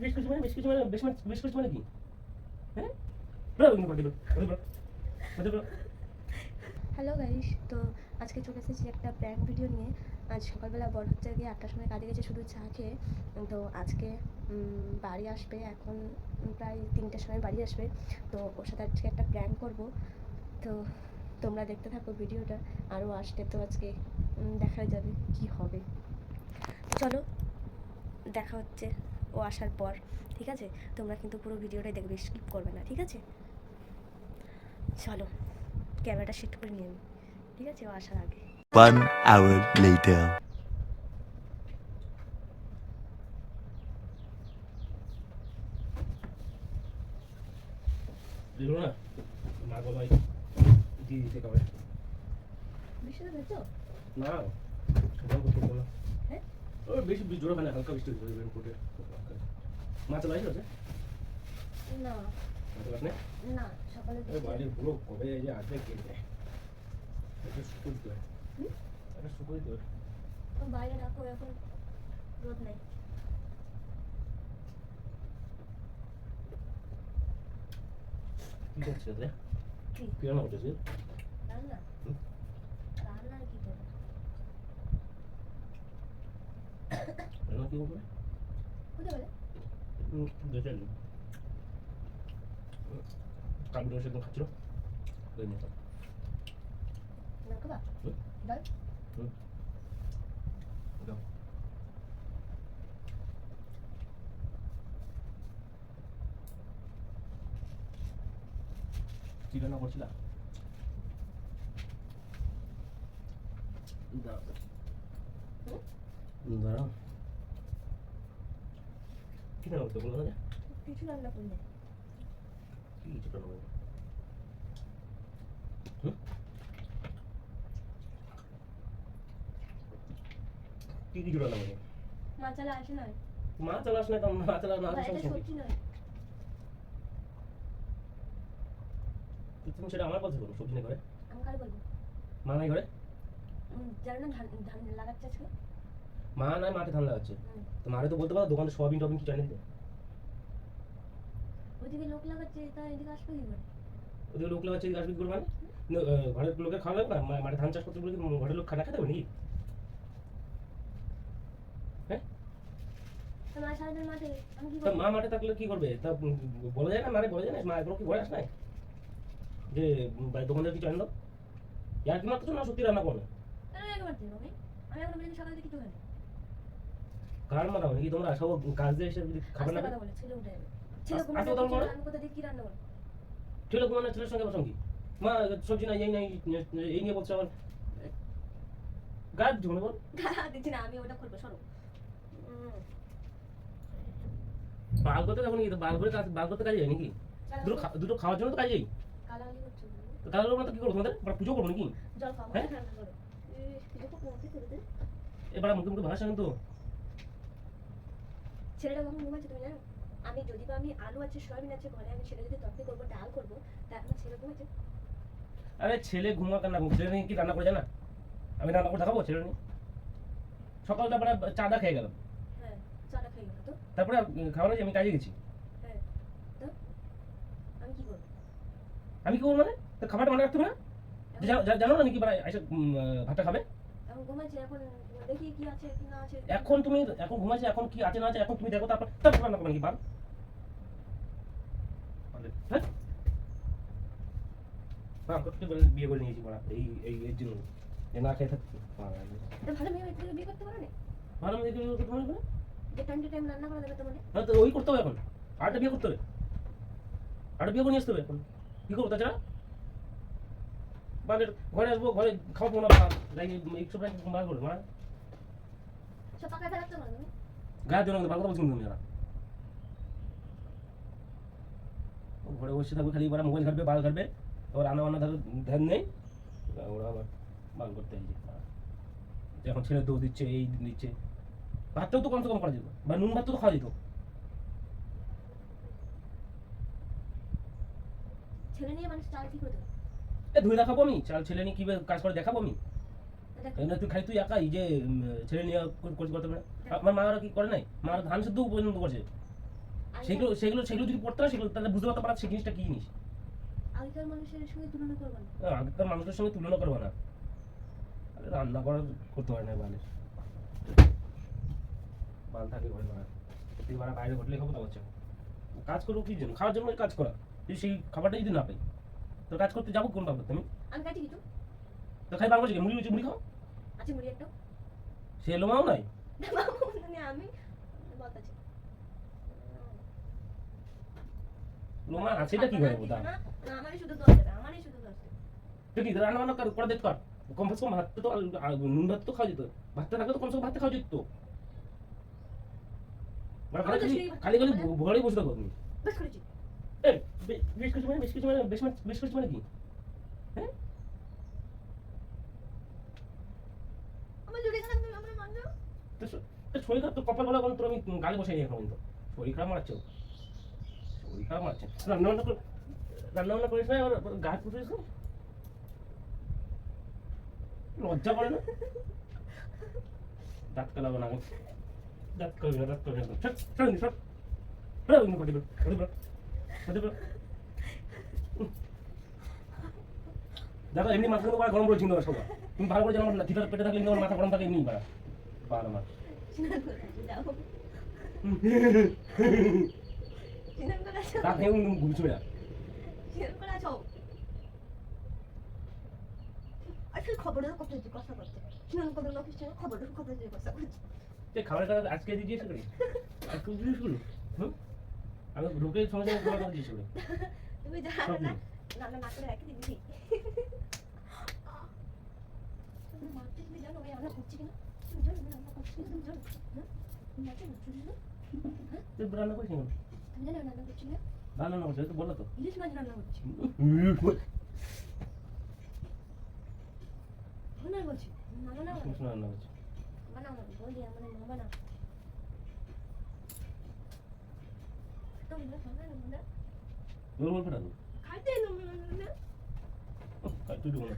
বেশ কিছু মানে বেশ কিছু মানে বেশ বেশ কিছু মানে কি হ্যাঁ হ্যালো গাইস তো আজকে চলে এসেছি একটা প্র্যাঙ্ক ভিডিও নিয়ে। আজ সকালবেলা বড় হচ্ছে গিয়ে আটটার সময় কাজে গেছে শুধু চা খেয়ে। তো আজকে বাড়ি আসবে, এখন প্রায় তিনটের সময় বাড়ি আসবে। তো ওর সাথে আজকে একটা প্র্যাঙ্ক করব। তো তোমরা দেখতে থাকো ভিডিওটা আরও আসলে তো আজকে দেখা যাবে কি হবে। চলো, দেখা হচ্ছে। ও আসার পর ঠিক আছে? তোমরা কিন্তু পুরো ভিডিওটাই দেখবে স্কিপ করবে না ঠিক আছে? চলো ক্যামেরাটা শিফট করে নিয়ে নিই ঠিক আছে? ও আসার আগে। One hour later. দিলো না? ভাই দিয়ে দিতে না সেটা করতে বলো? ওই বেশি জোরে হয় না হালকা বৃষ্টি হচ্ছে রেন কোটে মাছ লাইছ আছে না। মাছ নেই না? সকালে বাড়ির পুরো কবে যে আসবে কে জানে। এটা শুকুর হুম? এটা শুকুর দিতে বাইরে রাখো এখন রোদ নেই। কি করছিস রে কি? কি রান্না করছিস রান্না হুম? রান্না আর কি করব রান্না কি করবে হতে পারে দেখে নি কামড়ে সেদিন খাচ্ছিল ওই নিয়ে না খাবা হুম? ডাল দাও কি রান্না করছিলা দাঁড়াও। কি রান্না করতে বলো না? কিছু রান্না করলে কি কিছু রান্না হুম? কি কিছু রান্না করবে? মাচালা আসে না? মা চালাস না কারণ মা চালা না শুনবি। সবজি নয়। তুমি সেটা আমার কথা বলো সবজি আমি কার বলব? মা নাই জানো না ধান ধান লাগাচ্ছে আজকে। মা নাই মাঠে ধান লাগাচ্ছে। তো মারে তো বলতে পারো দোকানে সোয়াবিন টবিন কিছু আনিয়ে দিতে ওইদিকে লোক লাগাচ্ছে তা এদিকে আসবে কি করে? ওদের লোক লাগাচ্ছে এদিকে আসবে কি করে মানে? ঘরের লোকের খাওয়া লাগবে না? মাঠে ধান চাষ করতে বলে ঘরের লোক খানা খেতে হবে নাকি? মা মাঠে থাকলে কি করবে? তা বলা যায় না মারে বলা যায় না মা এগুলো কি ঘরে আস নাই? যে বাড়ির দোকানদার কিছু আনলো? ইয়ার কি মাত্র না সত্যি রান্না করো আমি? আমি এখন সকালে কিছু কার মারা নাকি তোমরা সব কাজ দিয়ে এসে যদি খাবে না ছেলে উঠে যাবে। ছেলে ঘুমানো আসো তাহলে বলো। কোথা দিয়ে কি রান্না করব ছেলে ঘুমানো ছেলের সঙ্গে বসঙ্গি মা সবজি নাই এই নাই এই নিয়ে বলছে আবার। গাছ জীবনে বল? দিচ্ছি না আমি ওটা করব সরো। বাল করতে তখন কি বাল করে কাজ বাল করতে কাজে যায় নাকি? দুটো দুটো খাওয়ার জন্য তো কাজে যাই? কালালি হচ্ছে তো তো কি করব তোমাদের? আমরা পুজো করব নাকি? জল খাব হ্যাঁ? এবার মুখে মুখে ভাষা কিন্তু ছেলেটা কখন ঘুমাচ্ছে তুমি জানো? আমি যদি বা আমি আলু আছে সয়াবিন আছে ঘরে আমি ছেলে যদি তরকারি করব ডাল করব তা আমার ছেলে ঘুমাচ্ছে। আরে ছেলে ঘুমা কান্না ঘুম ছেলে কি রান্না করে জানা আমি রান্না করে দেখাবো ছেলে নিয়ে? সকাল তারপরে চাটা খেয়ে গেলাম। হ্যাঁ চাটা খাই না তো। তারপরে খাওয়া আমি কাজে গেছি। হ্যাঁ তো? আমি কি করব? আমি কি করব মানে? তো খাবারটা মনে রাখতে হবে না? জানো- না নাকি মানে ভাতটা খাবে? এখন তুমি এখন ঘুমাচ্ছে এখন কি আছে না আছে এখন তুমি দেখো তারপর তারপর রান্না করবে নাকি বাল হ্যাঁ? বিয়ে করে নিয়েছি এই এই এর জন্য। যে না খেয়ে থাকছি ভালো মেয়ে বিয়ে করতে পারো না? ভালো মেয়ে বিয়ে করতে পারবে না? যে টাইম টু টাইম রান্না করে দেবে তোমাদের? হ্যাঁ তো ওই করতে হবে এখন। আরেকটা বিয়ে করতে হবে। আরেকটা বিয়ে করে নিয়ে আসতে হবে এখন। কি করব তাছাড়া? বালের ঘরে আসব ঘরে খাওয়াবো না বা এইসব বার করবে মারা সব পাকা ফেলা গায়ে দেওয়া ভালো কথা বলছি তুমি ঘরে বসে থাকবে খালি ওরা মোবাইল ঘাটবে বাল ঘাটবে ওর রান্না বান্না ধারে ধ্যান নেই ওরা আবার বাল করতে এই এখন ছেলে দৌড় দিচ্ছে এই দিচ্ছে ভাতটাও তো কমসে কম করা যেত বা নুন ভাত তো খাওয়া যেত। ছেলে নিয়ে মানুষ চাল কি করে দেবে এ ধুয়ে দেখাবো আমি। চাল ছেলে নিয়ে কীভাবে কাজ করে দেখাবো আমি। এমনি তুই খালি তুই একাই যে ছেলে নিয়ে কর- করতে করতে পারে আমার মা ওরা কি করে নাই? মা ওরা ধান সেদ্ধ পর্যন্ত করছে। সেগুলো সেগুলো সেগুলো যদি পড়তে হয় সেগুলো তাহলে বুঝতে পারতে পারা সেই জিনিসটা কি জিনিস? আগেকার মানুষের সঙ্গে তুলনা করব না। হ্যাঁ, আগেকার মানুষের সঙ্গে তুলনা করব না। রান্না করা করতে পারে না বালে। বাল থাকে ঘরে বাড়া তুই বাড়া বাইরে হোটেলে খাব তো কাজ করব কি জন্য? খাওয়ার জন্য কাজ করা। তুই সেই খাবারটা যদি না পাই। তো কাজ করতে যাব কোন বাবদ তুমি? আমি কাটি কিছু? তো খাই বাংলা মুড়ি মুড়ি খাও। আছে মুড়ি একটা সে লোমাও নাই? মানে আমি লোমা কি করে বোধা না না, আমারই শুধু দশ আমারই শুধু দশ দেবে তুই কি রান্না বান্না কর করে দেখতে কর। কম কম ভাত তো নুন ভাত তো খাওয়া যেত। ভাতটা থাকলে তো কমসে কম ভাতটা খাওয়া যেত। খালি খালি ভরে বসে থাকো তুমি। বেশ করেছি এই, বে- বেশ কিছু মানে বেশ কিছু মানে বেশ মানে- বেশ কিছু মানে কি হ্যাঁ আমার জুড়ে গেলাম তুমি আমার মানছো তো শ- তো শরীর খারাপ তো কপাল বলা তোর আমি গালে বসে এখন তো শরীর খারাপ মারাচ্ছ শরীর খারাপ মারাচ্ছে রান্না বান্না করে রান্না বান্না করিস না এবার গা পুষিস না লজ্জা করে না দাঁত কালাবো না দাঁত করবি না দাঁত করবি না সর সর নি, দেখো এমনি মাথা কিন্তু গরম করে চিন্তা সবাই তুমি ভালো করে জানো না থিটার পেটে থাকলে আমার মাথা গরম থাকে এমনি বাড়া। বাড়া আমার না আসলে খবরের কথা না কিছু খবরের খাবার আজকে দিয়ে আজকে হুম? আমি ঢুকে সঙ্গে সঙ্গে খাবার কথা জিজ্ঞেস করি তুমি যা সব না নেই। রান্না না করে রেখে দিবি তুমি মারতে তুমি জানো আমি রান্না করছি কিনা তুমি জানো আমি রান্না করছি কিনা তুমি জানো হ্যাঁ তুমি মারতে বুঝছ না তুই রান্না করিস কেন তুমি জানো আমি রান্না করছি না রান্না না করছে তো বলো তো ইলিশ মাছ রান্না করছি না বলছি মামা না শুনে শুনে রান্না করছে মামা না বলি আমার মামা না তো মনে হয় না মনে তোর বলবে না খাইতে না মনে তুই দেবো না